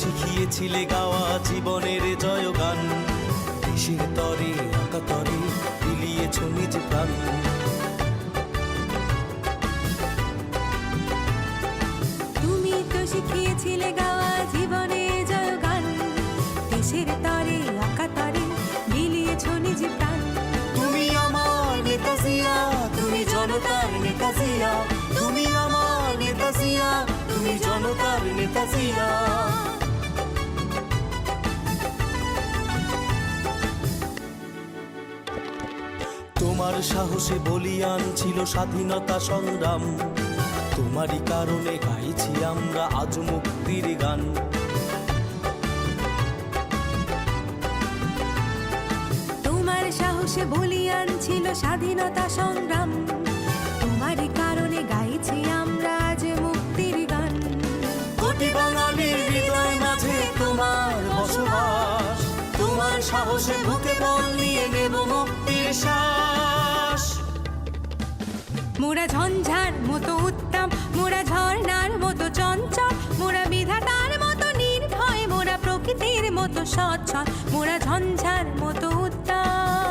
শিখিয়েছিলে গাওয়া জীবনের জয়গান। দেশের তরে আঁকা তরে বিলিয়েছ নিজ প্রাণ। তুমি তো শিখিয়েছিলে গাওয়া জীবনে জয়গান। দেশের তরে আঁকা তরে বিলিয়েছ নিজ প্রাণ। তুমি আমার নেতা জিয়া তুমি জনতার নেতা জিয়া তুমি আমার নেতা জিয়া তুমি জনতার নেতা জিয়া তোমার সাহসে বলিয়ান ছিল স্বাধীনতা সংগ্রাম। তোমারই কারণে গাইছি আমরা আজ মুক্তির গান। তোমার সাহসে বলিয়ান ছিল স্বাধীনতা সাহসে বুকে বল নিয়ে নেব মুক্তির শ্বাস। মোরা ঝঞ্ঝার মতো উত্তম মোরা ঝর্ণার মতো চঞ্চল, মোরা বিধাতার মতো নির্ভয়, মোরা প্রকৃতির মতো সচ্ছল, মোরা ঝঞ্ঝার মতো উত্তম